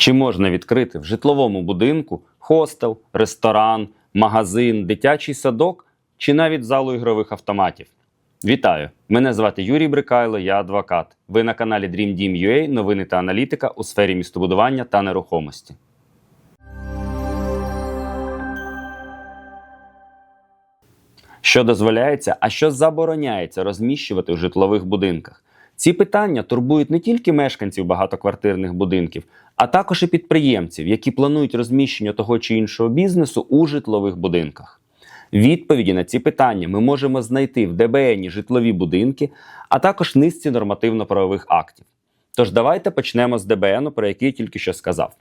Чи можна відкрити в житловому будинку хостел, ресторан, магазин, дитячий садок чи навіть залу ігрових автоматів? Вітаю! Мене звати Юрій Брикайло, я адвокат. Ви на каналі Dream Team UA, новини та аналітика у сфері містобудування та нерухомості. Що дозволяється, а що забороняється розміщувати в житлових будинках? Ці питання турбують не тільки мешканців багатоквартирних будинків, а також і підприємців, які планують розміщення того чи іншого бізнесу у житлових будинках. Відповіді на ці питання ми можемо знайти в ДБНі житлові будинки, а також низці нормативно-правових актів. Тож давайте почнемо з ДБНу, про який тільки що сказав.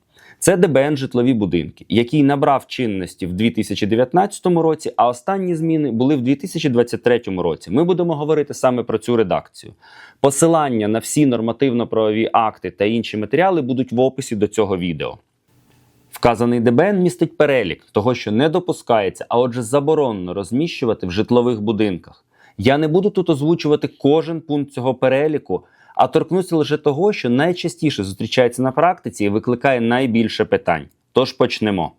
Це ДБН житлові будинки, який набрав чинності в 2019 році, а останні зміни були в 2023 році. Ми будемо говорити саме про цю редакцію. Посилання на всі нормативно-правові акти та інші матеріали будуть в описі до цього відео. Вказаний ДБН містить перелік того, що не допускається, а отже, заборонено розміщувати в житлових будинках. Я не буду тут озвучувати кожен пункт цього переліку, а торкнуся лише того, що найчастіше зустрічається на практиці і викликає найбільше питань. Тож почнемо.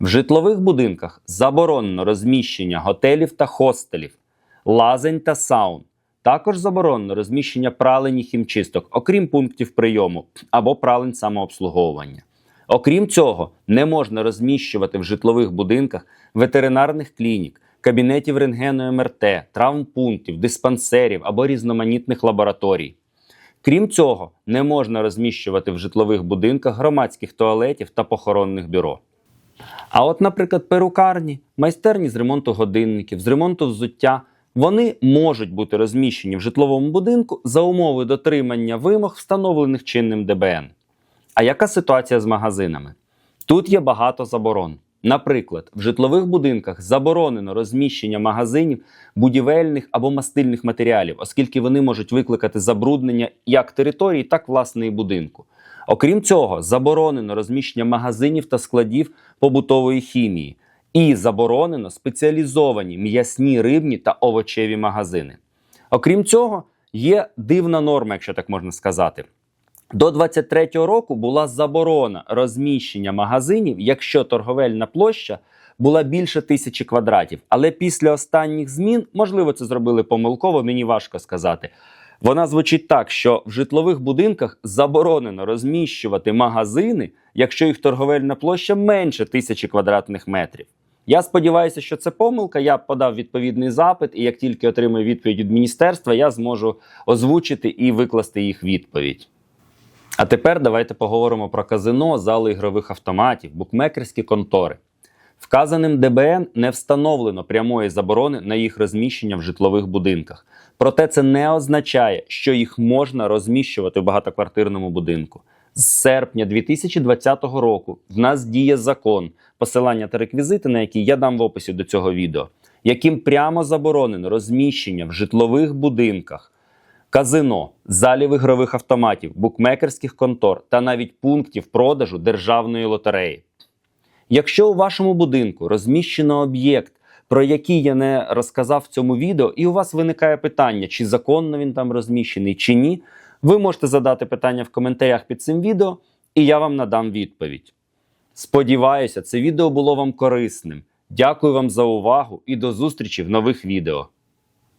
В житлових будинках заборонено розміщення готелів та хостелів, лазень та саун. Також заборонено розміщення пралень і хімчисток, окрім пунктів прийому або пралень самообслуговування. Окрім цього, не можна розміщувати в житлових будинках ветеринарних клінік, кабінетів рентгену МРТ, травмпунктів, диспансерів або різноманітних лабораторій. Крім цього, не можна розміщувати в житлових будинках громадських туалетів та похоронних бюро. А от, наприклад, перукарні, майстерні з ремонту годинників, з ремонту взуття, вони можуть бути розміщені в житловому будинку за умови дотримання вимог, встановлених чинним ДБН. А яка ситуація з магазинами? Тут є багато заборон. Наприклад, в житлових будинках заборонено розміщення магазинів будівельних або мастильних матеріалів, оскільки вони можуть викликати забруднення як території, так власної будинку. Окрім цього, заборонено розміщення магазинів та складів побутової хімії, і заборонено спеціалізовані м'ясні рибні та овочеві магазини. Окрім цього, є дивна норма, якщо так можна сказати. До 23-го року була заборона розміщення магазинів, якщо торговельна площа була більше тисячі квадратів. Але після останніх змін, можливо, це зробили помилково, мені важко сказати. Вона звучить так, що в житлових будинках заборонено розміщувати магазини, якщо їх торговельна площа менше тисячі квадратних метрів. Я сподіваюся, що це помилка. Я подав відповідний запит, і як тільки отримаю відповідь від міністерства, я зможу озвучити і викласти їх відповідь. А тепер давайте поговоримо про казино, зали ігрових автоматів, букмекерські контори. Вказаним ДБН не встановлено прямої заборони на їх розміщення в житлових будинках. Проте це не означає, що їх можна розміщувати в багатоквартирному будинку. З серпня 2020 року в нас діє закон, посилання та реквізити, на які я дам в описі до цього відео, яким прямо заборонено розміщення в житлових будинках казино, залів ігрових автоматів, букмекерських контор та навіть пунктів продажу державної лотереї. Якщо у вашому будинку розміщено об'єкт, про який я не розказав в цьому відео, і у вас виникає питання, чи законно він там розміщений, чи ні, ви можете задати питання в коментарях під цим відео, і я вам надам відповідь. Сподіваюся, це відео було вам корисним. Дякую вам за увагу і до зустрічі в нових відео.